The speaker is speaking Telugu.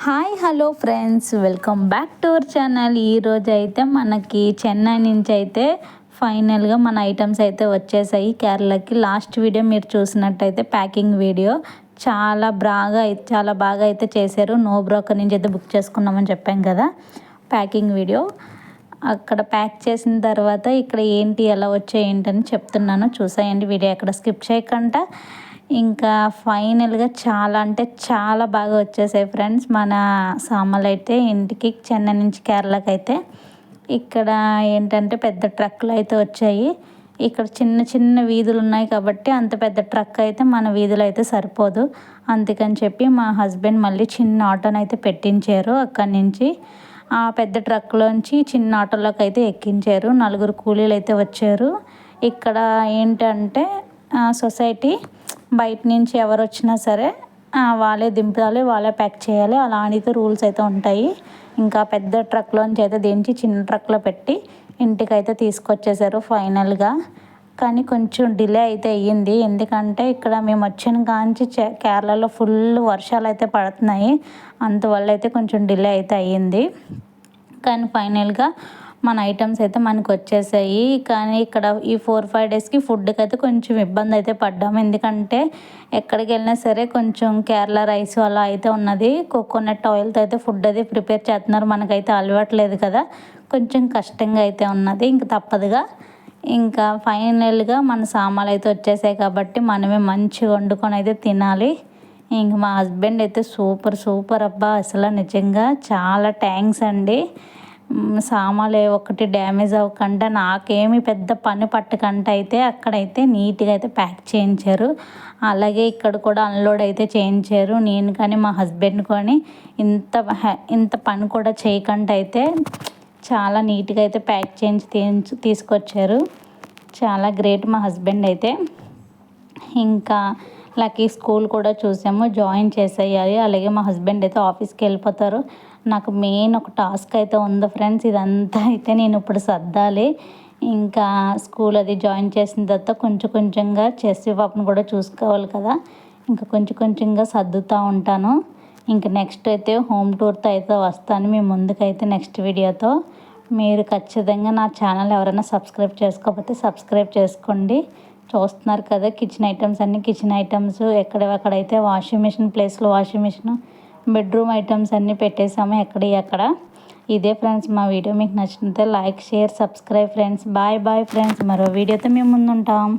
Hi hello friends. Welcome back to our channel. ఈరోజు అయితే మనకి చెన్నై నుంచి అయితే ఫైనల్గా మన ఐటమ్స్ అయితే వచ్చేసాయి. కేరళకి లాస్ట్ వీడియో మీరు చూసినట్టయితే ప్యాకింగ్ వీడియో చాలా బాగా చాలా బాగా అయితే చేశారు. నో బ్రోకర్ నుంచి అయితే బుక్ చేసుకున్నామని చెప్పాం కదా. ప్యాకింగ్ వీడియో అక్కడ ప్యాక్ చేసిన తర్వాత ఇక్కడ ఏంటి ఎలా వచ్చాయి ఏంటని చెప్తున్నాను. చూసాయండి. వీడియో ఎక్కడ స్కిప్ చేయకుండా ఇంకా ఫైనల్గా చాలా అంటే చాలా బాగా వచ్చేసాయి ఫ్రెండ్స్. మన సామాన్లు అయితే ఇంటికి చెన్నై నుంచి కేరళకి అయితే ఇక్కడ ఏంటంటే పెద్ద ట్రక్లు అయితే వచ్చాయి. ఇక్కడ చిన్న చిన్న వీధులు ఉన్నాయి కాబట్టి అంత పెద్ద ట్రక్ అయితే మన వీధులు అయితే సరిపోదు. అందుకని చెప్పి మా హస్బెండ్ మళ్ళీ చిన్న ఆటోని అయితే పెట్టించారు అక్కడి నుంచి. ఆ పెద్ద ట్రక్లోంచి చిన్న ఆటోలోకి అయితే ఎక్కించారు. నలుగురు కూలీలు అయితే వచ్చారు. ఇక్కడ ఏంటంటే సొసైటీ బయట నుంచి ఎవరు వచ్చినా సరే వాళ్ళే దింపాలి వాళ్ళే ప్యాక్ చేయాలి. అలా అయితే రూల్స్ అయితే ఉంటాయి. ఇంకా పెద్ద ట్రక్లోంచి అయితే దించి చిన్న ట్రక్లో పెట్టి ఇంటికి అయితే తీసుకొచ్చేసారు ఫైనల్గా. కానీ కొంచెం డిలే అయితే అయ్యింది. ఎందుకంటే ఇక్కడ మేము వచ్చిన కాంచి కేరళలో ఫుల్ వర్షాలు అయితే పడుతున్నాయి. అందువల్ల అయితే కొంచెం డిలే అయితే అయ్యింది. కానీ ఫైనల్గా మన ఐటమ్స్ అయితే మనకు వచ్చేసాయి. కానీ ఇక్కడ ఈ ఫోర్ ఫైవ్ డేస్కి ఫుడ్కి అయితే కొంచెం ఇబ్బంది అయితే పడ్డాము. ఎందుకంటే ఎక్కడికి వెళ్ళినా సరే కొంచెం కేరళ రైస్ అలా అయితే ఉన్నది. కోకోనట్ ఆయిల్తో అయితే ఫుడ్ అది ప్రిపేర్ చేస్తున్నారు. మనకైతే అలవాట్లేదు కదా. కొంచెం కష్టంగా అయితే ఉన్నది. ఇంక తప్పదుగా. ఇంకా ఫైనల్గా మన సామాన్లు అయితే వచ్చేసాయి కాబట్టి మనమే మంచిగా వండుకొని అయితే తినాలి. ఇంక మా హస్బెండ్ అయితే సూపర్ సూపర్ అబ్బా. అసలు నిజంగా చాలా థ్యాంక్స్ అండి. సామాన్లు ఒకటి డ్యామేజ్ అవ్వకుండా నాకేమి పెద్ద పని పట్టకుండా అయితే అక్కడైతే నీట్గా అయితే ప్యాక్ చేయించారు. అలాగే ఇక్కడ కూడా అన్లోడ్ అయితే చేయించారు. నేను కానీ మా హస్బెండ్ కానీ ఇంత ఇంత పని కూడా చేయకుండా అయితే చాలా నీట్గా అయితే ప్యాక్ చేయించి తీసుకొచ్చారు. చాలా గ్రేట్ మా హస్బెండ్ అయితే. ఇంకా లక్కీ స్కూల్ కూడా చూసాము. జాయిన్ చేసేయాలి. అలాగే మా హస్బెండ్ అయితే ఆఫీస్కి వెళ్ళిపోతారు. నాకు మెయిన్ ఒక టాస్క్ అయితే ఉంది ఫ్రెండ్స్. ఇదంతా అయితే నేను ఇప్పుడు సర్దాలి. ఇంకా స్కూల్ అది జాయిన్ చేసిన తర్వాత కొంచెం కొంచెంగా చెస్ పాపను కూడా చూసుకోవాలి కదా. ఇంకా కొంచెం కొంచెంగా సర్దుతూ ఉంటాను. ఇంకా నెక్స్ట్ అయితే హోమ్ టూర్తో అయితే వస్తాను మీ ముందుకైతే నెక్స్ట్ వీడియోతో. మీరు ఖచ్చితంగా నా ఛానల్ ఎవరైనా సబ్స్క్రైబ్ చేసుకోకపోతే సబ్స్క్రైబ్ చేసుకోండి. చూస్తున్నారు కదా కిచెన్ ఐటమ్స్ అన్ని కిచెన్ ఐటమ్స్ ఎక్కడెక్కడైతే వాషింగ్ మిషన్ ప్లేస్లో వాషింగ్ మిషన్ బెడ్రూమ్ ఐటమ్స్ అన్నీ పెట్టేసాము ఎక్కడ అక్కడ ఇదే ఫ్రెండ్స్ మా వీడియో మీకు నచ్చితే like share subscribe friends bye bye friends మరో వీడియోతో మేము ముందుంటాం.